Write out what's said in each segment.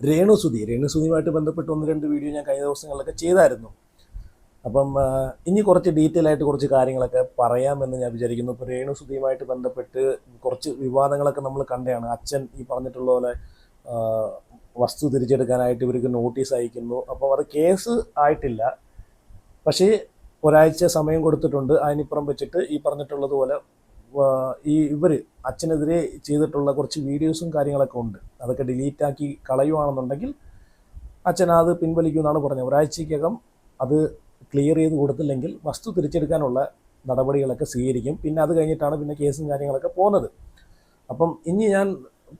രേണുസുതി രേണുസുതിയുമായിട്ട് ബന്ധപ്പെട്ട് ഒന്ന് രണ്ട് വീഡിയോ ഞാൻ കഴിഞ്ഞ ദിവസങ്ങളിലൊക്കെ ചെയ്തായിരുന്നു. അപ്പം ഇനി കുറച്ച് ഡീറ്റെയിൽ ആയിട്ട് കുറച്ച് കാര്യങ്ങളൊക്കെ പറയാമെന്ന് ഞാൻ വിചാരിക്കുന്നു. ഇപ്പോൾ രേണുസുതിയുമായിട്ട് ബന്ധപ്പെട്ട് കുറച്ച് വിവാദങ്ങളൊക്കെ നമ്മൾ കണ്ടതാണ്. അച്ഛൻ ഈ പറഞ്ഞിട്ടുള്ള പോലെ വസ്തു തിരിച്ചെടുക്കാനായിട്ട് ഇവർക്ക് നോട്ടീസ് അയക്കുന്നു. അപ്പോൾ അത് കേസ് ആയിട്ടില്ല. പക്ഷേ ഒരാഴ്ച സമയം കൊടുത്തിട്ടുണ്ട്. അതിനിപ്പുറം വെച്ചിട്ട് ഈ പറഞ്ഞിട്ടുള്ളതുപോലെ ഈ ഇവർ അച്ഛനെതിരെ ചെയ്തിട്ടുള്ള കുറച്ച് വീഡിയോസും കാര്യങ്ങളൊക്കെ ഉണ്ട്. അതൊക്കെ ഡിലീറ്റ് ആക്കി കളയുവാണെന്നുണ്ടെങ്കിൽ അച്ഛൻ അത് പിൻവലിക്കുമെന്നാണ് പറഞ്ഞത്. ഒരാഴ്ചയ്ക്കകം അത് ക്ലിയർ ചെയ്ത് കൊടുത്തില്ലെങ്കിൽ വസ്തു തിരിച്ചെടുക്കാനുള്ള നടപടികളൊക്കെ സ്വീകരിക്കും. പിന്നെ അത് കഴിഞ്ഞിട്ടാണ് പിന്നെ കേസും കാര്യങ്ങളൊക്കെ പോകുന്നത്. അപ്പം ഇനി ഞാൻ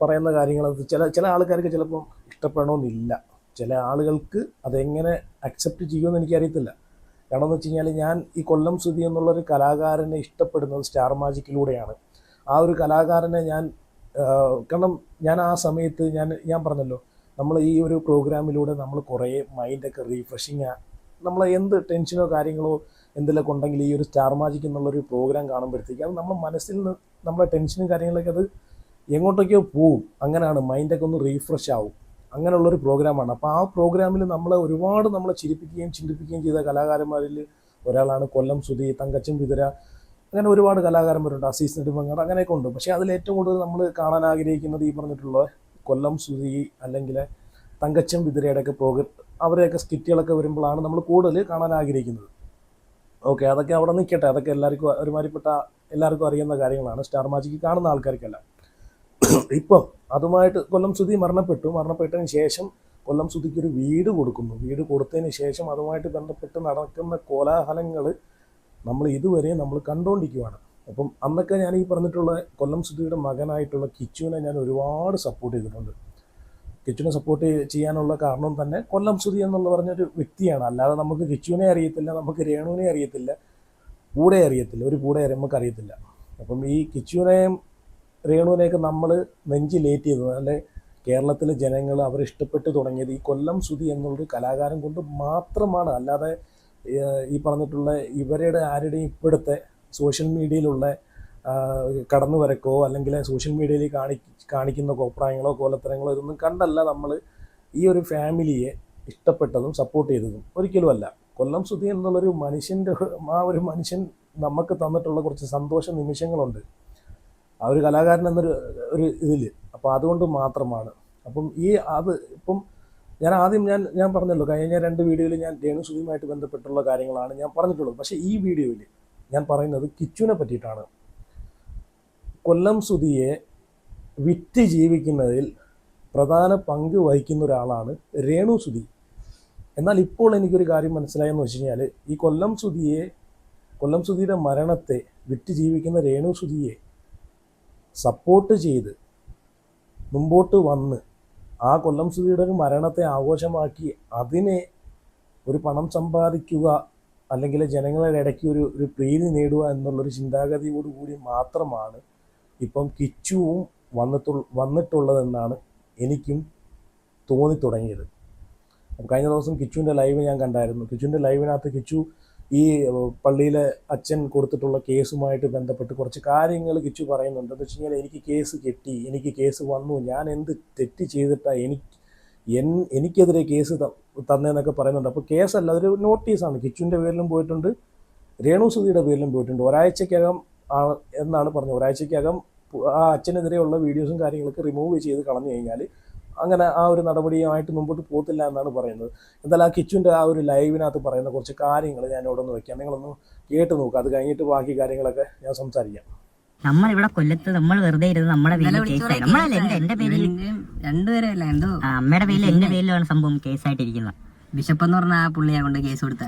പറയുന്ന കാര്യങ്ങൾ ചില ചില ആൾക്കാർക്ക് ചിലപ്പം ഇഷ്ടപ്പെടണമെന്നില്ല. ചില ആളുകൾക്ക് അതെങ്ങനെ അക്സെപ്റ്റ് ചെയ്യുമെന്ന് എനിക്കറിയത്തില്ല. കാരണം എന്ന് വെച്ച് കഴിഞ്ഞാൽ ഞാൻ ഈ കൊല്ലം സുധി എന്നുള്ളൊരു കലാകാരനെ ഇഷ്ടപ്പെടുന്നത് സ്റ്റാർ മാജിക്കിലൂടെയാണ്. ആ ഒരു കലാകാരനെ ഞാൻ കാരണം ഞാൻ ആ സമയത്ത് ഞാൻ ഞാൻ പറഞ്ഞല്ലോ നമ്മൾ ഈ ഒരു പ്രോഗ്രാമിലൂടെ നമ്മൾ കുറേ മൈൻഡൊക്കെ റീഫ്രഷിങ് നമ്മൾ എന്ത് ടെൻഷനോ കാര്യങ്ങളോ എന്തെങ്കിലുമൊക്കെ ഉണ്ടെങ്കിൽ ഈ ഒരു സ്റ്റാർ മാജിക് എന്നുള്ളൊരു പ്രോഗ്രാം കാണുമ്പോഴത്തേക്ക് അത് നമ്മുടെ മനസ്സിൽ നിന്ന് നമ്മുടെ ടെൻഷനും കാര്യങ്ങളൊക്കെ അത് എങ്ങോട്ടൊക്കെയോ പോവും. അങ്ങനെയാണ് മൈൻഡൊക്കെ ഒന്ന് റീഫ്രഷ് ആവും. അങ്ങനെയുള്ളൊരു പ്രോഗ്രാമാണ്. അപ്പോൾ ആ പ്രോഗ്രാമിൽ നമ്മളെ ഒരുപാട് നമ്മളെ ചിരിപ്പിക്കുകയും ചിന്തിപ്പിക്കുകയും ചെയ്ത കലാകാരന്മാരിൽ ഒരാളാണ് കൊല്ലം സുധി തങ്കച്ചൻ വിതുര അങ്ങനെ ഒരുപാട് കലാകാരന്മാരുണ്ട്. അസീസ് നെടുമങ്ങാട് അങ്ങനെയൊക്കെ ഉണ്ട്. പക്ഷേ അതിൽ ഏറ്റവും കൂടുതൽ നമ്മൾ കാണാൻ ആഗ്രഹിക്കുന്നത് ഈ പറഞ്ഞിട്ടുള്ള കൊല്ലം സുധി അല്ലെങ്കിൽ തങ്കച്ചൻ വിതുരയുടെയൊക്കെ പ്രോഗ്രാം അവരെയൊക്കെ സ്കിറ്റുകളൊക്കെ വരുമ്പോഴാണ് നമ്മൾ കൂടുതൽ കാണാൻ ആഗ്രഹിക്കുന്നത്. ഓക്കെ അതൊക്കെ അവിടെ നിൽക്കട്ടെ. അതൊക്കെ എല്ലാവർക്കും ഒരുമാതിരിപ്പെട്ട എല്ലാവർക്കും അറിയുന്ന കാര്യങ്ങളാണ്. സ്റ്റാർ മാജിക്ക് കാണുന്ന ആൾക്കാർക്കല്ല. ഇപ്പം അതുമായിട്ട് കൊല്ലം സുധി മരണപ്പെട്ടു. മരണപ്പെട്ടതിന് ശേഷം കൊല്ലം സുധിക്ക് ഒരു വീട് കൊടുക്കുന്നു. വീട് കൊടുത്തതിന് ശേഷം അതുമായിട്ട് ബന്ധപ്പെട്ട് നടക്കുന്ന കോലാഹലങ്ങൾ നമ്മൾ ഇതുവരെ നമ്മൾ കണ്ടുകൊണ്ടിരിക്കുകയാണ് അപ്പം അന്നൊക്കെ ഞാൻ ഈ പറഞ്ഞിട്ടുള്ള കൊല്ലം സുധിയുടെ മകനായിട്ടുള്ള കിച്ചുവിനെ ഞാൻ ഒരുപാട് സപ്പോർട്ട് ചെയ്തിട്ടുണ്ട്. കിച്ചുവിനെ സപ്പോർട്ട് ചെയ്യാനുള്ള കാരണം തന്നെ കൊല്ലം സുധി എന്നുള്ള പറഞ്ഞൊരു വ്യക്തിയാണ്. അല്ലാതെ നമുക്ക് കിച്ചുവിനെ അറിയത്തില്ല നമുക്ക് രേണുവിനെ അറിയത്തില്ല കൂടെ അറിയത്തില്ല ഒരു കൂടെ നമുക്ക് അറിയത്തില്ല അപ്പം ഈ കിച്ചുവിനെയും രേണുവിനെയൊക്കെ നമ്മൾ നെഞ്ചിലേറ്റ് ചെയ്തത് അല്ലെ? കേരളത്തിലെ ജനങ്ങൾ അവർ ഇഷ്ടപ്പെട്ട് തുടങ്ങിയത് ഈ കൊല്ലം സുതി എന്നുള്ളൊരു കലാകാരൻ കൊണ്ട് മാത്രമാണ്. അല്ലാതെ ഈ പറഞ്ഞിട്ടുള്ള ഇവരുടെ ആരുടെയും ഇപ്പോഴത്തെ സോഷ്യൽ മീഡിയയിലുള്ള കടന്നു വരക്കോ അല്ലെങ്കിൽ സോഷ്യൽ മീഡിയയിൽ കാണി കാണിക്കുന്ന കോപ്രായങ്ങളോ കോലത്തരങ്ങളോ ഇതൊന്നും കണ്ടല്ല നമ്മൾ ഈ ഒരു ഫാമിലിയെ ഇഷ്ടപ്പെട്ടതും സപ്പോർട്ട് ചെയ്തതും. ഒരിക്കലുമല്ല കൊല്ലം സുധി എന്നുള്ളൊരു മനുഷ്യന്റെ ആ ഒരു മനുഷ്യൻ നമുക്ക് തന്നിട്ടുള്ള കുറച്ച് സന്തോഷ നിമിഷങ്ങളുണ്ട്. ആ ഒരു കലാകാരൻ എന്നൊരു ഒരു ഇതിൽ അപ്പോൾ അതുകൊണ്ട് മാത്രമാണ്. അപ്പം ഈ അത് ഇപ്പം ഞാൻ ആദ്യം ഞാൻ ഞാൻ പറഞ്ഞല്ലോ കഴിഞ്ഞ രണ്ട് വീഡിയോയിൽ ഞാൻ രേണു സുധിയുമായിട്ട് ബന്ധപ്പെട്ടുള്ള കാര്യങ്ങളാണ് ഞാൻ പറഞ്ഞിട്ടുള്ളത്. പക്ഷേ ഈ വീഡിയോയിൽ ഞാൻ പറയുന്നത് കിച്ചുവിനെ പറ്റിയിട്ടാണ്. കൊല്ലം സുധിയെ വിറ്റ് ജീവിക്കുന്നതിൽ പ്രധാന പങ്ക് വഹിക്കുന്ന ഒരാളാണ് രേണു സുധി. എന്നാൽ ഇപ്പോൾ എനിക്കൊരു കാര്യം മനസ്സിലായെന്ന് വെച്ച് കഴിഞ്ഞാൽ ഈ കൊല്ലം സുധിയെ കൊല്ലം സുധിയുടെ മരണത്തെ വിറ്റ് ജീവിക്കുന്ന രേണു സുധിയെ സപ്പോർട്ട് ചെയ്ത് മുമ്പോട്ട് വന്ന് ആ കൊല്ലം സുധിയുടെ ഒരു മരണത്തെ ആഘോഷമാക്കി അതിനെ ഒരു പണം സമ്പാദിക്കുക അല്ലെങ്കിൽ ജനങ്ങളുടെ ഇടയ്ക്ക് ഒരു ഒരു പ്രീതി നേടുക എന്നുള്ളൊരു ചിന്താഗതിയോടുകൂടി മാത്രമാണ് ഇപ്പം കിച്ചുവും വന്നിട്ടു വന്നിട്ടുള്ളതെന്നാണ് എനിക്കും തോന്നി തുടങ്ങിയത് കഴിഞ്ഞ ദിവസം കിച്ചുവിന്റെ ലൈവ് ഞാൻ കണ്ടായിരുന്നു. കിച്ചുവിന്റെ ലൈവിനകത്ത് കിച്ചു ഈ പള്ളിയിലെ അച്ഛൻ കൊടുത്തിട്ടുള്ള കേസുമായിട്ട് ബന്ധപ്പെട്ട് കുറച്ച് കാര്യങ്ങൾ കിച്ചു പറയുന്നുണ്ട്. എന്ന് വെച്ച് കഴിഞ്ഞാൽ എനിക്ക് കേസ് കെട്ടി എനിക്ക് കേസ് വന്നു ഞാൻ എന്ത് തെറ്റ് ചെയ്തിട്ടാണ് എനിക്ക് എൻ എനിക്കെതിരെ കേസ് തന്നെന്നൊക്കെ പറയുന്നുണ്ട്. അപ്പോൾ കേസല്ല അതൊരു നോട്ടീസാണ്. കിച്ചുവിന്റെ പേരിലും പോയിട്ടുണ്ട് രേണു സുധിയുടെ പേരിലും പോയിട്ടുണ്ട്. ഒരാഴ്ചക്കകം എന്നാണ് പറഞ്ഞത്. ഒരാഴ്ചക്കകം ആ അച്ഛനെതിരെയുള്ള വീഡിയോസും കാര്യങ്ങളൊക്കെ റിമൂവ് ചെയ്ത് കളഞ്ഞു കഴിഞ്ഞാൽ അങ്ങനെ ആ ഒരു നടപടിയുമായിട്ട് മുമ്പോട്ട് പോകത്തില്ല എന്നാണ് പറയുന്നത്. എന്തായാലും ആ കിച്ചുവിന്റെ ആ ഒരു ലൈവിനകത്ത് പറയുന്ന കുറച്ച് കാര്യങ്ങൾ ഞാൻ ഇവിടെ ഒന്ന് വെക്കാം നിങ്ങളൊന്ന് കേട്ട് നോക്കുക അത് കഴിഞ്ഞിട്ട് ബാക്കി കാര്യങ്ങളൊക്കെ ഞാൻ സംസാരിക്കാം. നമ്മൾ ഇവിടെ കൊല്ലത്ത് നമ്മൾ വെറുതെ ഇരുന്ന് നമ്മളെ പേരിൽ കേസായി. നമ്മളല്ല? എന്റെ എന്റെ പേരിൽ. രണ്ടുപേരെ അല്ല? എന്തോ? അമ്മയുടെ പേരിൽ എന്റെ പേരിലാണ് സംഭവം കേസായിട്ടിരിക്കുന്നത്. ബിഷപ്പ് എന്ന് പറഞ്ഞ ആ പുള്ളിയെ കൊണ്ട് കേസ് കൊടുത്ത.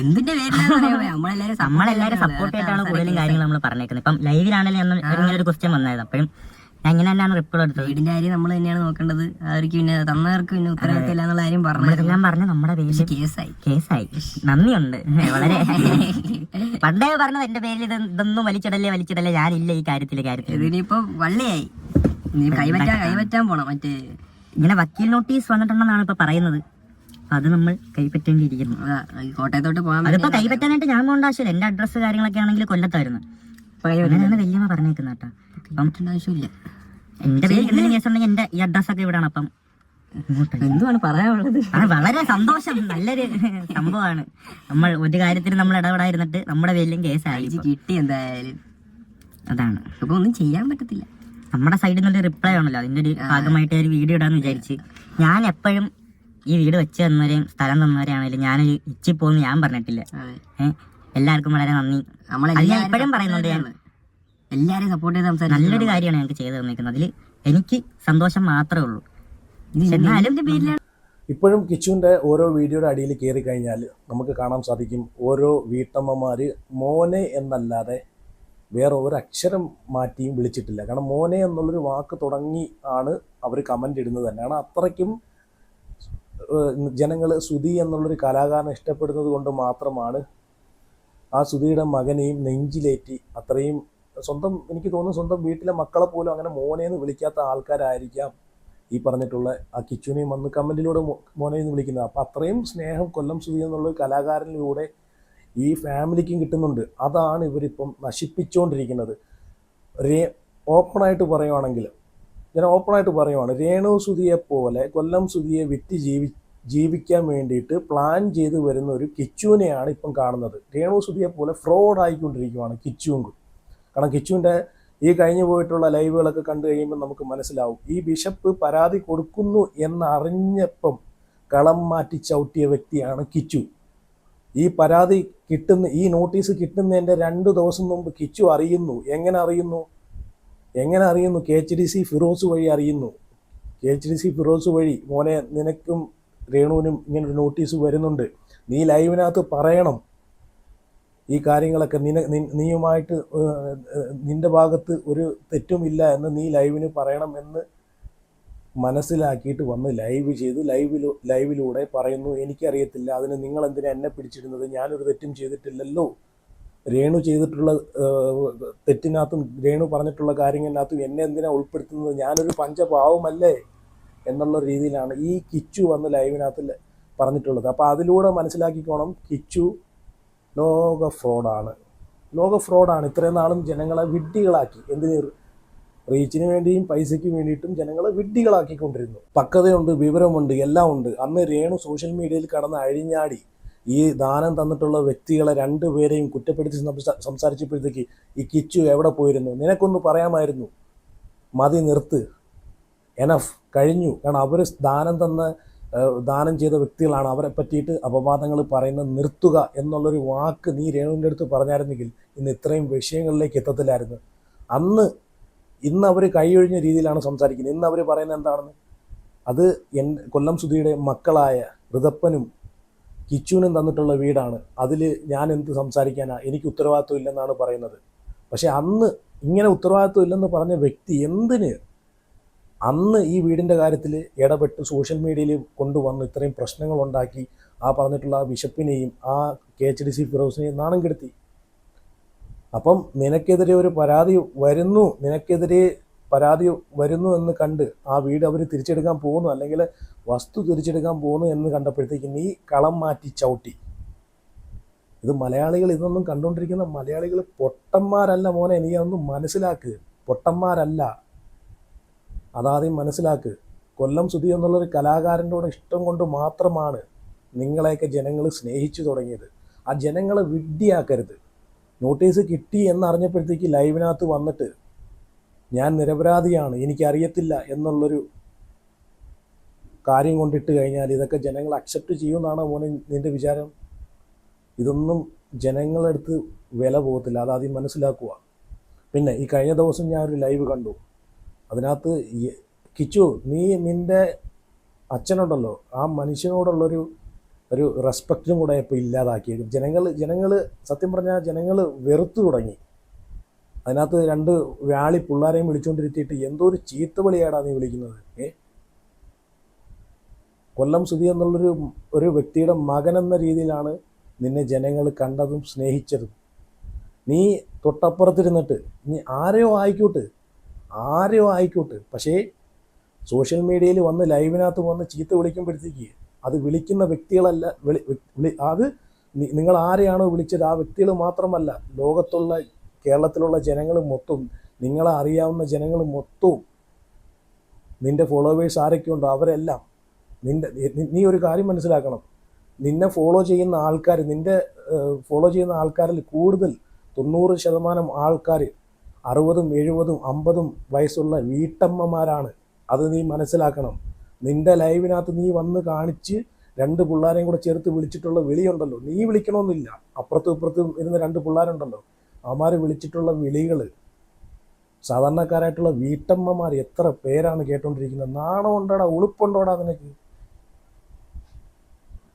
എന്തിന്റെ? നമ്മളെല്ലാരും നമ്മളെല്ലാരും സപ്പോർട്ട് ആയിട്ടാണ് കൂടുതലും കാര്യങ്ങൾ നമ്മൾ പറഞ്ഞേക്കുന്നത്. ഇപ്പം ലൈവിലാണെങ്കിലും ഇങ്ങനെ ഒരു ക്വസ്റ്റ്യൻ വന്നായിരുന്നു അപ്പോഴും ഞാൻ റിപ്പോർട്ട് റിപ്ലൈ എടുത്തത് വീടിന്റെ കാര്യം നമ്മൾ തന്നെയാണ് നോക്കേണ്ടത്. അവർക്ക് പിന്നെ തന്നവർക്ക് പിന്നെ ഉത്തരവാദിത്തം ഇല്ല എന്നുള്ള കാര്യം പറഞ്ഞു നമ്മളെല്ലാം പറഞ്ഞു നമ്മുടെ പേര് കേസായി. കേസായി. നന്ദിയുണ്ട്. വളരെ. പണ്ടേ പറഞ്ഞത് എന്റെ പേരിൽ ഇത് ഇതൊന്നും വലിച്ചിടല്ലേ വലിച്ചിടല്ലേ. ഞാനില്ല ഈ കാര്യത്തിൽ കാര്യത്തിൽ ഇതിനിപ്പോ വള്ളിയായി. നീ കൈവറ്റാൻ കൈവറ്റാൻ പോണം. മറ്റേ ഇങ്ങനെ വക്കീൽ നോട്ടീസ് വന്നിട്ടുണ്ടെന്നാണ് ഇപ്പൊ പറയുന്നത്. അത് നമ്മൾ കൈപ്പറ്റേണ്ടിയിരിക്കുന്നു. കോട്ടയത്തോട്ട് പോകാൻ അതിപ്പോ കൈപ്പറ്റാനായിട്ട് ഞാൻ പോകേണ്ട ആവശ്യമില്ല. എന്റെ അഡ്രസ്സ് കാര്യങ്ങളൊക്കെ ആണെങ്കിൽ കൊല്ലത്തായിരുന്നു. അങ്ങനെയാണ് വല്യമ്മ പറഞ്ഞേക്കുന്ന കേട്ടോ. ആവശ്യമില്ല. എന്റെ പേര് എന്തെങ്കിലും കേസ് ഉണ്ടെങ്കിൽ എന്റെ ഈ അഡ്രസ് ഒക്കെ ഇവിടാണ് അപ്പം. എന്തുവാണ് പറയാനുള്ളത്? വളരെ സന്തോഷം. നല്ലൊരു സംഭവമാണ്. നമ്മൾ ഒരു കാര്യത്തിന് നമ്മൾ ഇടപെടാതിരുന്നിട്ട് നമ്മുടെ പേരിലും കേസ് ആയിരിക്കും കിട്ടി എന്തായാലും. അതാണ്. ഇപ്പൊ ഒന്നും ചെയ്യാൻ പറ്റത്തില്ല. നമ്മുടെ സൈഡിൽ നിന്നൊരു റിപ്ലൈ ആണല്ലോ. അതിന്റെ ഒരു ഭാഗമായിട്ട് ഒരു വീഡിയോ ഇടാന്ന് വിചാരിച്ച്. ഞാൻ എപ്പോഴും ഈ വീട് വെച്ച് തന്നവരെയും സ്ഥലം തന്നവരെയാണെങ്കിലും ഞാനൊരു ഇച്ചി പോകുന്നു ഞാൻ പറഞ്ഞിട്ടില്ല. ഏഹ് എല്ലാവർക്കും വളരെ നന്ദി. നമ്മൾ എപ്പോഴും പറയുന്നുണ്ട് ഞാൻ. എല്ലാരും സപ്പോർട്ട് ചെയ്ത് സംസാരിച്ചു നല്ലൊരു കാര്യമാണ് ഞങ്ങൾക്ക് ചെയ്തു തന്നിരിക്കുന്നത് അതിൽ എനിക്ക് സന്തോഷം മാത്രമേ ഉള്ളൂ. എന്നാലും ഇപ്പോഴും കിച്ചുവിന്റെ ഓരോ വീഡിയോയുടെ അടിയിൽ കയറി കഴിഞ്ഞാൽ നമുക്ക് കാണാൻ സാധിക്കും ഓരോ വീട്ടമ്മമാർ മോനെ എന്നല്ലാതെ വേറെ ഒരു അക്ഷരം മാറ്റിയും വിളിച്ചിട്ടില്ല. കാരണം മോനെ എന്നുള്ളൊരു വാക്ക് തുടങ്ങി ആണ് അവർ കമന്റ് ഇടുന്നത് തന്നെയാണ് കാരണം അത്രയ്ക്കും ജനങ്ങൾ സുധി എന്നുള്ളൊരു കലാകാരനെ ഇഷ്ടപ്പെടുന്നത് കൊണ്ട് മാത്രമാണ് ആ സുധിയുടെ മകനെയും നെഞ്ചിലേറ്റി അത്രയും സ്വന്തം എനിക്ക് തോന്നുന്നു സ്വന്തം വീട്ടിലെ മക്കളെ പോലും അങ്ങനെ മോനെന്ന് വിളിക്കാത്ത ആൾക്കാരായിരിക്കാം ഈ പറഞ്ഞിട്ടുള്ള ആ കിച്ചുനെയും വന്ന് കമന്റിലൂടെ മോനെ എന്ന് വിളിക്കുന്നത്. അപ്പം അത്രയും സ്നേഹം കൊല്ലം സുധി എന്നുള്ള കലാകാരനിലൂടെ ഈ ഫാമിലിക്കും കിട്ടുന്നുണ്ട്. അതാണ് ഇവരിപ്പം നശിപ്പിച്ചുകൊണ്ടിരിക്കുന്നത് രേ ഓപ്പണായിട്ട് പറയുവാണെങ്കിൽ ഞാൻ ഓപ്പണായിട്ട് പറയുവാണ് രേണു സുധിയെ പോലെ കൊല്ലം സുധിയെ വിറ്റ് ജീവി ജീവിക്കാൻ വേണ്ടിയിട്ട് പ്ലാൻ ചെയ്ത് വരുന്ന ഒരു കിച്ചുവിനെയാണ് ഇപ്പം കാണുന്നത്. രേണു സുധിയെ പോലെ ഫ്രോഡ് ആയിക്കൊണ്ടിരിക്കുവാണ് കിച്ചുവും കാരണം കിച്ചുവിന്റെ ഈ കഴിഞ്ഞു പോയിട്ടുള്ള ലൈവുകളൊക്കെ കണ്ടു കഴിയുമ്പോൾ നമുക്ക് മനസ്സിലാവും. ഈ ബിഷപ്പ് പരാതി കൊടുക്കുന്നു എന്നറിഞ്ഞപ്പം കളം മാറ്റി ചവിട്ടിയ വ്യക്തിയാണ് കിച്ചു. ഈ പരാതി കിട്ടുന്ന ഈ നോട്ടീസ് കിട്ടുന്നതിന്റെ രണ്ട് ദിവസം മുമ്പ് കിച്ചു അറിയുന്നു. എങ്ങനെ അറിയുന്നു? എങ്ങനെ അറിയുന്നു? K H D C Firoz വഴി അറിയുന്നു. K H D C Firoz വഴി മോനെ നിനക്കും രേണുവിനും ഇങ്ങനൊരു നോട്ടീസ് വരുന്നുണ്ട്. നീ ലൈവിനകത്ത് പറയണം. ഈ കാര്യങ്ങളൊക്കെ നിന നീയുമായിട്ട് നിന്റെ ഭാഗത്ത് ഒരു തെറ്റുമില്ല എന്ന് നീ ലൈവിന് പറയണം എന്ന് മനസ്സിലാക്കിയിട്ട് വന്ന് ലൈവ് ചെയ്ത്. ലൈവിലൂ ലൈവിലൂടെ പറയുന്നു എനിക്കറിയത്തില്ല അതിന് നിങ്ങൾ എന്തിനാ എന്നെ പിടിച്ചിരുന്നത് ഞാനൊരു തെറ്റും ചെയ്തിട്ടില്ലല്ലോ. രേണു ചെയ്തിട്ടുള്ള തെറ്റിനകത്തും രേണു പറഞ്ഞിട്ടുള്ള കാര്യങ്ങളിനകത്തും എന്നെ എന്തിനാ ഉൾപ്പെടുത്തുന്നത്? ഞാനൊരു പഞ്ചഭാവമല്ലേ എന്നുള്ള രീതിയിലാണ് ഈ കിച്ചു വന്ന് ലൈവിനകത്ത് പറഞ്ഞിട്ടുള്ളത്. അപ്പോൾ അതിലൂടെ മനസ്സിലാക്കിക്കോണം കിച്ചു ലോക ഫ്രോഡാണ്. ലോക ഫ്രോഡാണ്. ഇത്രയും നാളും ജനങ്ങളെ വിഡ്ഢികളാക്കി. എന്തിന് റീച്ചിന് വേണ്ടിയും പൈസയ്ക്ക് വേണ്ടിയിട്ടും ജനങ്ങളെ വിഡ്ഢികളാക്കിക്കൊണ്ടിരുന്നു. പക്വതയുണ്ട് വിവരമുണ്ട് എല്ലാം ഉണ്ട്. അന്ന് രേണു സോഷ്യൽ മീഡിയയിൽ കടന്ന് അഴിഞ്ഞാടി. ഈ ദാനം തന്നിട്ടുള്ള വ്യക്തികളെ രണ്ടുപേരെയും കുറ്റപ്പെടുത്തി സംസാ- സംസാരിച്ചപ്പോഴത്തേക്ക് ഈ കിച്ചു എവിടെ പോയിരുന്നു? നിനക്കൊന്ന് പറയാമായിരുന്നു. മതി നിർത്ത്. എനഫ് കഴിഞ്ഞു. കാരണം അവർ ദാനം തന്ന ദാനം ചെയ്ത വ്യക്തികളാണ്. അവരെ പറ്റിയിട്ട് അപവാദങ്ങൾ പറയുന്നത് നിർത്തുക എന്നുള്ളൊരു വാക്ക് നീ രേണുവിന്റെ അടുത്ത് പറഞ്ഞായിരുന്നെങ്കിൽ ഇന്ന് ഇത്രയും വിഷയങ്ങളിലേക്ക് എത്തത്തില്ലായിരുന്നു. അന്ന് ഇന്ന് അവർ കൈയൊഴിഞ്ഞ രീതിയിലാണ് സംസാരിക്കുന്നത്. ഇന്ന് അവർ പറയുന്നത് എന്താണെന്ന്? അത് എൻ കൊല്ലം സുധിയുടെ മക്കളായ ഋതപ്പനും കിച്ചുവിനും തന്നിട്ടുള്ള വീടാണ്. അതിൽ ഞാൻ എന്ത് സംസാരിക്കാനാ? എനിക്ക് ഉത്തരവാദിത്വം ഇല്ലെന്നാണ് പറയുന്നത്. പക്ഷേ അന്ന് ഇങ്ങനെ ഉത്തരവാദിത്വം ഇല്ലെന്ന് പറഞ്ഞ വ്യക്തി എന്തിന് അന്ന് ഈ വീടിന്റെ കാര്യത്തിൽ ഇടപെട്ട് സോഷ്യൽ മീഡിയയിൽ കൊണ്ടുവന്ന് ഇത്രയും പ്രശ്നങ്ങൾ ഉണ്ടാക്കി ആ പറഞ്ഞിട്ടുള്ള ആ ബിഷപ്പിനെയും ആ കെ എച്ച് ഡി സി ഫിറോസിനെയും നാണം കെടുത്തി. അപ്പം നിനക്കെതിരെ ഒരു പരാതി വരുന്നു നിനക്കെതിരെ പരാതി വരുന്നു എന്ന് കണ്ട് ആ വീട് അവർ തിരിച്ചെടുക്കാൻ പോകുന്നു അല്ലെങ്കിൽ വസ്തു തിരിച്ചെടുക്കാൻ പോകുന്നു എന്ന് കണ്ടപ്പോഴത്തേക്ക് നീ കളം മാറ്റി ചവിട്ടി. ഇത് മലയാളികൾ ഇതൊന്നും കണ്ടുകൊണ്ടിരിക്കുന്ന മലയാളികൾ പൊട്ടന്മാരല്ല മോനെ നീ അതൊന്നും മനസ്സിലാക്കുക പൊട്ടന്മാരല്ല. അതാദ്യം മനസ്സിലാക്ക്. കൊല്ലം സുധി എന്നുള്ളൊരു കലാകാരന്റെ കൂടെ ഇഷ്ടം കൊണ്ട് മാത്രമാണ് നിങ്ങളെയൊക്കെ ജനങ്ങൾ സ്നേഹിച്ചു തുടങ്ങിയത്. ആ ജനങ്ങളെ വിഡ്ഢിയാക്കരുത്. നോട്ടീസ് കിട്ടി എന്നറിഞ്ഞപ്പോഴത്തേക്ക് ലൈവിനകത്ത് വന്നിട്ട് ഞാൻ നിരപരാധിയാണ് എനിക്കറിയത്തില്ല എന്നുള്ളൊരു കാര്യം കൊണ്ടിട്ട് കഴിഞ്ഞാൽ ഇതൊക്കെ ജനങ്ങൾ അക്സെപ്റ്റ് ചെയ്യുമെന്നാണ് മോനെ നിന്റെ വിചാരം? ഇതൊന്നും ജനങ്ങളെടുത്ത് വില പോകത്തില്ല. അതാദ്യം മനസ്സിലാക്കുക. പിന്നെ ഈ കഴിഞ്ഞ ദിവസം ഞാൻ ഒരു ലൈവ് കണ്ടു. അതിനകത്ത് കിച്ചു നീ നിന്റെ അച്ഛനുണ്ടല്ലോ ആ മനുഷ്യനോടുള്ളൊരു ഒരു റെസ്പെക്റ്റും കൂടെ ഇപ്പോൾ ഇല്ലാതാക്കി. ജനങ്ങൾ ജനങ്ങൾ സത്യം പറഞ്ഞാൽ ജനങ്ങൾ വെറുത്തു തുടങ്ങി. അതിനകത്ത് രണ്ട് വ്യാളി പിള്ളേരെയും വിളിച്ചുകൊണ്ടിരുത്തിയിട്ട് എന്തോ ഒരു ചീത്ത വിളിയാടാ നീ വിളിക്കുന്നത് ഏ? കൊല്ലം സുധി എന്നുള്ളൊരു ഒരു വ്യക്തിയുടെ മകൻ എന്ന രീതിയിലാണ് നിന്നെ ജനങ്ങൾ കണ്ടതും സ്നേഹിച്ചതും. നീ തൊട്ടപ്പുറത്തിരുന്നിട്ട് നീ ആരെയോ ആയിക്കോട്ടെ. ആരെയോ ആയിക്കോട്ടെ. പക്ഷേ സോഷ്യൽ മീഡിയയിൽ വന്ന് ലൈവിനകത്ത് വന്ന് ചീത്ത വിളിക്കുമ്പോഴത്തേക്ക് അത് വിളിക്കുന്ന വ്യക്തികളല്ല വിളി അത് നിങ്ങൾ ആരെയാണോ വിളിച്ചത്? ആ വ്യക്തികൾ മാത്രമല്ല ലോകത്തുള്ള കേരളത്തിലുള്ള ജനങ്ങൾ മൊത്തം നിങ്ങളെ അറിയാവുന്ന ജനങ്ങൾ മൊത്തവും നിന്റെ ഫോളോവേഴ്സ് ആരൊക്കെയുണ്ടോ? അവരെല്ലാം നിന്റെ നീ ഒരു കാര്യം മനസ്സിലാക്കണം. നിന്നെ ഫോളോ ചെയ്യുന്ന ആൾക്കാർ നിന്റെ ഫോളോ ചെയ്യുന്ന ആൾക്കാരിൽ കൂടുതൽ തൊണ്ണൂറ് ശതമാനം ആൾക്കാർ അറുപതും എഴുപതും അമ്പതും വയസ്സുള്ള വീട്ടമ്മമാരാണ്. അത് നീ മനസ്സിലാക്കണം. നിന്റെ ലൈവിനകത്ത് നീ വന്ന് കാണിച്ച് രണ്ട് പിള്ളേരെയും കൂടെ ചേർത്ത് വിളിച്ചിട്ടുള്ള വിളിയുണ്ടല്ലോ. നീ വിളിക്കണമെന്നില്ല അപ്പുറത്തും ഇപ്പുറത്തും ഇരുന്ന് രണ്ട് പിള്ളേരുണ്ടല്ലോ. അവന്മാർ വിളിച്ചിട്ടുള്ള വിളികൾ സാധാരണക്കാരായിട്ടുള്ള വീട്ടമ്മമാർ എത്ര പേരാണ് കേട്ടോണ്ടിരിക്കുന്നത്? നാണമുണ്ടോടാ ഉളുപ്പുണ്ടോടാ നിനക്ക്?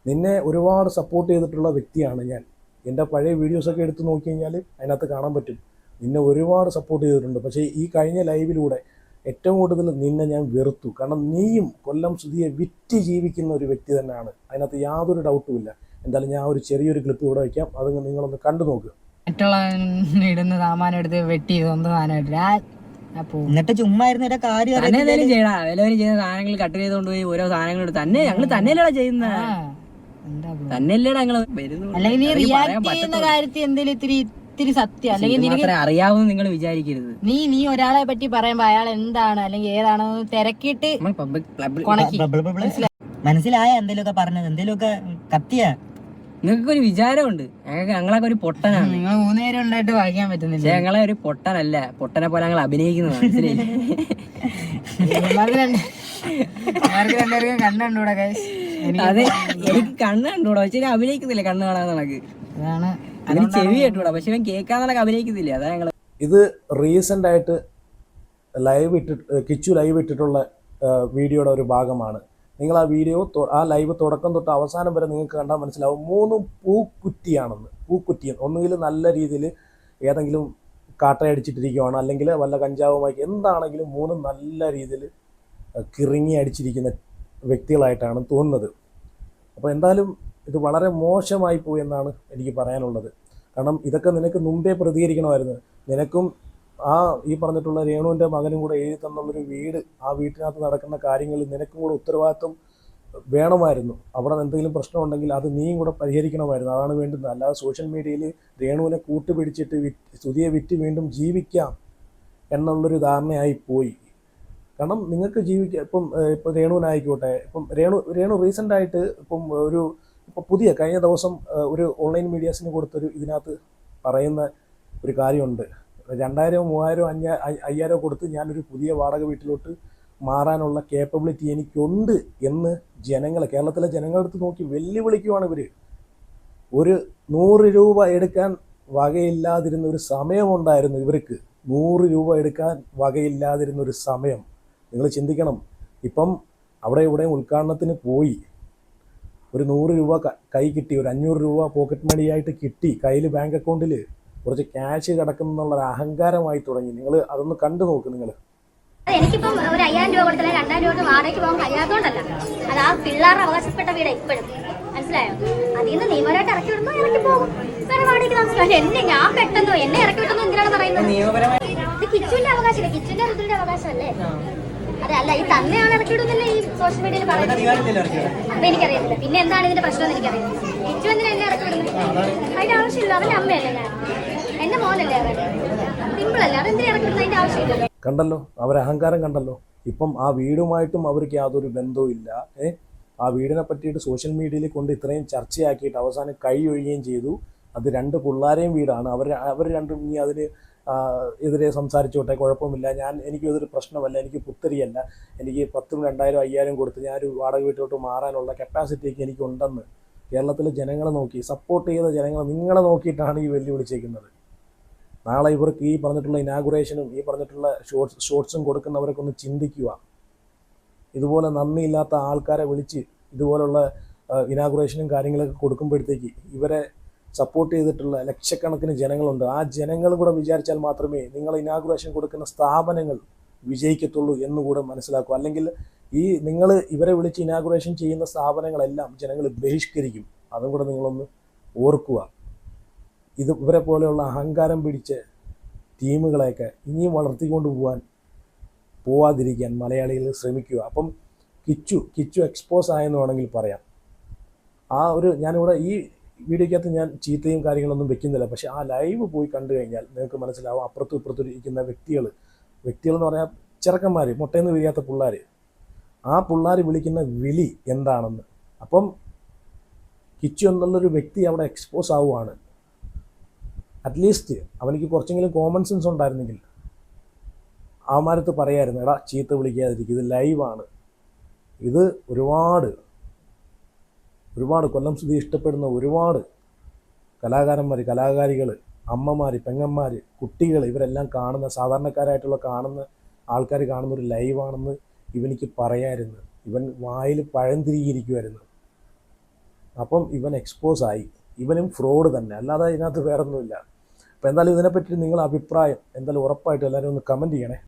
നിന്നെ ഒരുപാട് സപ്പോർട്ട് ചെയ്തിട്ടുള്ള വ്യക്തിയാണ് ഞാൻ. എന്റെ പഴയ വീഡിയോസൊക്കെ എടുത്ത് നോക്കി കഴിഞ്ഞാൽ അതിനകത്ത് കാണാൻ പറ്റും. നിന്നെ ഒരുപാട് സപ്പോർട്ട് ചെയ്തിട്ടുണ്ട്. പക്ഷേ ഈ കഴിഞ്ഞ ലൈവിലൂടെ ഏറ്റവും കൂടുതൽ നിന്നെ ഞാൻ വെറുത്തു. കാരണം നീയും കൊല്ലം സുധിയെ വിറ്റ് ജീവിക്കുന്ന ഒരു വ്യക്തി തന്നെയാണ്. അതിനകത്ത് യാതൊരു ഡൗട്ടും ഇല്ല. എന്തായാലും ഞാൻ ഒരു ചെറിയൊരു ക്ലിപ്പ് ഇവിടെ വയ്ക്കാം അത് നിങ്ങളൊന്ന് കണ്ടു നോക്കുക മറ്റുള്ള ഇടുന്ന സാമാനം എടുത്ത് വെട്ടി സ്വന്തം എന്നിട്ട് ചുമ്മാ കാര്യം തന്നെ എന്തെങ്കിലും ചെയ്യടാ. ചെയ്യുന്ന സാധനങ്ങൾ കട്ട് ചെയ്തുകൊണ്ട് പോയി ഓരോ സാധനങ്ങൾ എടുത്ത് തന്നെ ഞങ്ങൾ തന്നെയല്ലേടാ ചെയ്യുന്ന. തന്നെയല്ലേടാ ഞങ്ങൾ വരുന്നു. അല്ലെങ്കിൽ നീ റിയാക്ട് ചെയ്യുന്ന കാര്യത്തിൽ എന്തെങ്കിലും ഇത്തിരി ഇത്തിരി സത്യം. അല്ലെങ്കിൽ നിനക്ക് അറിയാവുന്ന നിങ്ങൾ വിചാരിക്കരുത്. നീ നീ ഒരാളെ പറ്റി പറയുമ്പോ അയാൾ എന്താണ്? അല്ലെങ്കിൽ ഏതാണെന്ന് തിരക്കിട്ട് നമ്മൾ പബ്ലിക് ക്ലബിൽ കൊണക്കി. മനസ്സിലായ? എന്തെങ്കിലുമൊക്കെ പറഞ്ഞത്? എന്തെങ്കിലുമൊക്കെ കത്തിയ? നിങ്ങൾക്ക് ഒരു വിചാരമുണ്ട്. ഞങ്ങൾക്ക് ഞങ്ങളൊക്കെ ഒരു പൊട്ടനാണ്. നിങ്ങൾ മൂന്നുപേരും ഉണ്ടായിട്ട് വായിക്കാൻ പറ്റുന്നില്ല. ഞങ്ങളെ ഒരു പൊട്ടനല്ല. പൊട്ടനെ പോലെ ഞങ്ങൾ അഭിനയിക്കുന്നത് മനസ്സിലായില്ലേ? ഇവന്മാർക്ക് രണ്ടുപേർക്കും കണ്ണുണ്ടൂടെ അതെ എനിക്ക് കണ്ണുണ്ടൂടെ പക്ഷെ അഭിനയിക്കുന്നില്ല കണ്ണ് കാണാൻ കണക്ക് അതാണ് അതിന് ചെവി കേട്ടൂടാ. പക്ഷെ ഇവൻ കേൾക്കാൻ കണക്ക് അഭിനയിക്കുന്നില്ല? അതാ ഞങ്ങൾ. ഇത് റീസെന്റ് ആയിട്ട് ലൈവ് ഇട്ടിട്ട് കിച്ചു ലൈവ് ഇട്ടിട്ടുള്ള വീഡിയോയുടെ ഒരു ഭാഗമാണ്. നിങ്ങൾ ആ വീഡിയോ ആ ലൈവ് തുടക്കം തൊട്ട് അവസാനം വരെ നിങ്ങൾക്ക് കണ്ടാൽ മനസ്സിലാവും. മൂന്നും പൂക്കുറ്റിയാണെന്ന്. പൂക്കുറ്റി ഒന്നുകിൽ നല്ല രീതിയിൽ ഏതെങ്കിലും കാട്ടയടിച്ചിട്ടിരിക്കുവാണ്. അല്ലെങ്കിൽ വല്ല കഞ്ചാവുമായി എന്താണെങ്കിലും മൂന്നും നല്ല രീതിയിൽ കിറങ്ങി അടിച്ചിരിക്കുന്ന വ്യക്തികളായിട്ടാണ് തോന്നുന്നത്. അപ്പോൾ എന്തായാലും ഇത് വളരെ മോശമായി പോയി എന്നാണ് എനിക്ക് പറയാനുള്ളത്. കാരണം ഇതൊക്കെ നിനക്ക് മുമ്പേ പ്രതികരിക്കണമായിരുന്നു. നിനക്കും ആ ഈ പറഞ്ഞിട്ടുള്ള രേണുവിന്റെ മകനും കൂടെ എഴുതി തന്നുള്ളൊരു വീട് ആ വീട്ടിനകത്ത് നടക്കുന്ന കാര്യങ്ങളിൽ നിനക്കും കൂടെ ഉത്തരവാദിത്വം വേണമായിരുന്നു. അവിടെ എന്തെങ്കിലും പ്രശ്നമുണ്ടെങ്കിൽ അത് നീയും കൂടെ പരിഹരിക്കണമായിരുന്നു. അതാണ് വേണ്ടുന്നത്. അല്ലാതെ സോഷ്യൽ മീഡിയയിൽ രേണുവിനെ കൂട്ടുപിടിച്ചിട്ട് വിറ്റ് സ്തുതിയെ വിറ്റ് വീണ്ടും ജീവിക്കാം എന്നുള്ളൊരു ധാരണയായി പോയി. കാരണം നിങ്ങൾക്ക് ജീവിക്കാം ഇപ്പം ഇപ്പം രേണുവിനായിക്കോട്ടെ. ഇപ്പം രേണു രേണു റീസെന്റായിട്ട് ഇപ്പം ഒരു ഇപ്പം പുതിയ കഴിഞ്ഞ ദിവസം ഒരു ഓൺലൈൻ മീഡിയാസിന് കൊടുത്തൊരു ഇതിനകത്ത് പറയുന്ന ഒരു കാര്യമുണ്ട്. രണ്ടായിരമോ മൂവായിരമോ അഞ്ഞ അയ്യായിരമോ അയ്യായിരം കൊടുത്ത് ഞാനൊരു പുതിയ വാടക വീട്ടിലോട്ട് മാറാനുള്ള കേപ്പബിലിറ്റി എനിക്കുണ്ട് എന്ന് ജനങ്ങൾ കേരളത്തിലെ ജനങ്ങളെടുത്ത് നോക്കി വെല്ലുവിളിക്കുവാണ് ഇവർ ഒരു നൂറ് രൂപ എടുക്കാൻ വകയില്ലാതിരുന്ന ഒരു സമയമുണ്ടായിരുന്നു ഇവർക്ക്. നൂറ് രൂപ എടുക്കാൻ വകയില്ലാതിരുന്ന ഒരു സമയം. നിങ്ങൾ ചിന്തിക്കണം. ഇപ്പം അവിടെ ഇവിടെ ഉദ്ഘാടനത്തിന് പോയി. ഒരു നൂറ് രൂപ ക- കിട്ടി ഒരു അഞ്ഞൂറ് രൂപ പോക്കറ്റ് മണി ആയിട്ട് കിട്ടി കയ്യിൽ ബാങ്ക് അക്കൗണ്ടിൽ കുറച്ച് ക്യാഷ് ഒരു അഹങ്കാരമായി തുടങ്ങി. നിങ്ങൾ അതൊന്ന് കണ്ടു നോക്ക് നിങ്ങൾ അത് എനിക്കിപ്പം ഒരു അയ്യായിരം രൂപ കൊടുത്തില്ല രണ്ടായിരം രൂപ വാടകയ്ക്ക് പോകാൻ കഴിയാത്തതുകൊണ്ടല്ല അത് ആ പിള്ളേരുടെ അവകാശപ്പെട്ട വീട് ഇപ്പോഴും. മനസ്സിലായോ? അതിൽ നിന്ന് നിയമപരമായിട്ട് ഇറക്കി വിടുന്നു ഇറക്കി പോകും. വേറെ വാടകയ്ക്ക് താമസിക്കാം. എന്നെ ഞാൻ പെട്ടെന്നോ എന്നെ ഇറക്കി വിട്ടെന്നോ എന്തിനാണ് പറയുന്നത്? ഇത് കിച്ചുവിന്റെ അവകാശമല്ലേ? കിച്ചുവിന്റെ ഋതുവിന്റെ അവകാശമല്ലേ? അതെ അല്ല ഈ തന്നെയാണ് ഈ സോഷ്യൽ മീഡിയയിൽ പറയുന്നത്? അപ്പൊ എനിക്കറിയത്തില്ല. പിന്നെ എന്താണ് ഇതിന്റെ പ്രശ്നം എന്ന് എന്തിനാ അതിന്റെ ആവശ്യമില്ല അവന്റെ അമ്മയല്ലേ ഞാൻ? എന്റെ മോനല്ലേ സിമ്പിൾ അല്ലേ അതെന്തിനാ അതിന്റെ ആവശ്യമില്ലല്ലോ കണ്ടല്ലോ അവർ അഹങ്കാരം കണ്ടല്ലോ. ഇപ്പം ആ വീടുമായിട്ടും അവർക്ക് യാതൊരു ബന്ധവും ഇല്ല. ഏഹ് ആ വീടിനെ പറ്റിയിട്ട് സോഷ്യൽ മീഡിയയിൽ കൊണ്ട് ഇത്രയും ചർച്ചയാക്കിയിട്ട് അവസാനം കൈ ഒഴിയുകയും ചെയ്തു. അത് രണ്ട് പിള്ളേരെയും വീടാണ്. അവർ അവർ രണ്ടും ഇനി അതിന് എതിരെ സംസാരിച്ചോട്ടെ കുഴപ്പമില്ല. ഞാൻ എനിക്ക് ഇതൊരു പ്രശ്നമല്ല എനിക്ക് പുത്തരിയല്ല. എനിക്ക് പത്തും രണ്ടായിരം അയ്യായിരം കൊടുത്ത് ഞാനൊരു വാടക വീട്ടിലോട്ട് മാറാനുള്ള കപ്പാസിറ്റിയൊക്കെ എനിക്കുണ്ടെന്ന് കേരളത്തിലെ ജനങ്ങളെ നോക്കി സപ്പോർട്ട് ചെയ്ത ജനങ്ങൾ നിങ്ങളെ നോക്കിയിട്ടാണ് ഈ വെല്ലുവിളിച്ചേക്കുന്നത് നാളെ ഇവർക്ക് ഈ പറഞ്ഞിട്ടുള്ള ഇനാഗുറേഷനും ഈ പറഞ്ഞിട്ടുള്ള ഷോർട്സ് ഷോർട്സും കൊടുക്കുന്നവരൊക്കെ ഒന്ന് ചിന്തിക്കുക. ഇതുപോലെ നന്ദിയില്ലാത്ത ആൾക്കാരെ വിളിച്ച് ഇതുപോലുള്ള ഇനാഗുറേഷനും കാര്യങ്ങളൊക്കെ കൊടുക്കുമ്പോഴത്തേക്ക് ഇവരെ സപ്പോർട്ട് ചെയ്തിട്ടുള്ള ലക്ഷക്കണക്കിന് ജനങ്ങളുണ്ട്. ആ ജനങ്ങൾ കൂടെ വിചാരിച്ചാൽ മാത്രമേ നിങ്ങൾ ഇനാഗുറേഷൻ കൊടുക്കുന്ന സ്ഥാപനങ്ങൾ വിജയിക്കത്തുള്ളൂ എന്നുകൂടെ മനസ്സിലാക്കും. അല്ലെങ്കിൽ ഈ നിങ്ങൾ ഇവരെ വിളിച്ച് ഇനാഗുറേഷൻ ചെയ്യുന്ന സ്ഥാപനങ്ങളെല്ലാം ജനങ്ങൾ ബഹിഷ്കരിക്കും. അതും കൂടെ നിങ്ങളൊന്ന് ഓർക്കുക. ഇത് ഇവരെ പോലെയുള്ള അഹങ്കാരം പിടിച്ച് ടീമുകളെയൊക്കെ ഇനിയും വളർത്തിക്കൊണ്ട് പോകാൻ പോവാതിരിക്കാൻ മലയാളികൾ ശ്രമിക്കുക. അപ്പം കിച്ചു കിച്ചു എക്സ്പോസ് ആയെന്ന് വേണമെങ്കിൽ പറയാം. ആ ഒരു ഞാനിവിടെ ഈ വീഡിയോക്കകത്ത് ഞാൻ ചീത്തയും കാര്യങ്ങളൊന്നും വെക്കുന്നില്ല. പക്ഷെ ആ ലൈവ് പോയി കണ്ടു കഴിഞ്ഞാൽ നിങ്ങൾക്ക് മനസ്സിലാവും അപ്പുറത്തും ഇപ്പുറത്തും ഇരിക്കുന്ന വ്യക്തികൾ വ്യക്തികൾ എന്ന് പറഞ്ഞാൽ ചെറുക്കന്മാർ മുട്ടയെന്ന് വിരിയാത്ത പിള്ളേർ ആ പിള്ളേർ വിളിക്കുന്ന വിളി എന്താണെന്ന്. അപ്പം കിച്ചു എന്നുള്ളൊരു വ്യക്തി അവിടെ എക്സ്പോസ് ആവുകയാണ് അറ്റ്ലീസ്റ്റ് അവനിക്ക് കുറച്ചെങ്കിലും കോമൺ സെൻസ് ഉണ്ടായിരുന്നെങ്കിൽ അവന്മാരത്ത് പറയായിരുന്നു എടാ ചീത്ത വിളിക്കാതിരിക്കും ഇത് ലൈവാണ് ഇത് ഒരുപാട് ഒരുപാട് കൊല്ലം സ്ഥിതി ഇഷ്ടപ്പെടുന്ന ഒരുപാട് കലാകാരന്മാർ കലാകാരികൾ അമ്മമാർ പെങ്ങന്മാർ കുട്ടികൾ ഇവരെല്ലാം കാണുന്ന സാധാരണക്കാരായിട്ടുള്ള കാണുന്ന ആൾക്കാർ കാണുന്ന ഒരു ലൈവാണെന്ന് ഇവനിക്ക് പറയായിരുന്നു. ഇവൻ വായിൽ പഴം തിരികിയിരിക്കുമായിരുന്നു അപ്പം ഇവൻ എക്സ്പോസ് ആയി. ഇവനും ഫ്രോഡ് തന്നെ. അല്ലാതെ ഇതിനകത്ത് വേറൊന്നുമില്ല. അപ്പോൾ എന്തായാലും ഇതിനെപ്പറ്റി നിങ്ങളുടെ അഭിപ്രായം എന്തായാലും ഉറപ്പായിട്ട് എല്ലാവരും ഒന്ന് കമന്റ് ചെയ്യണേ.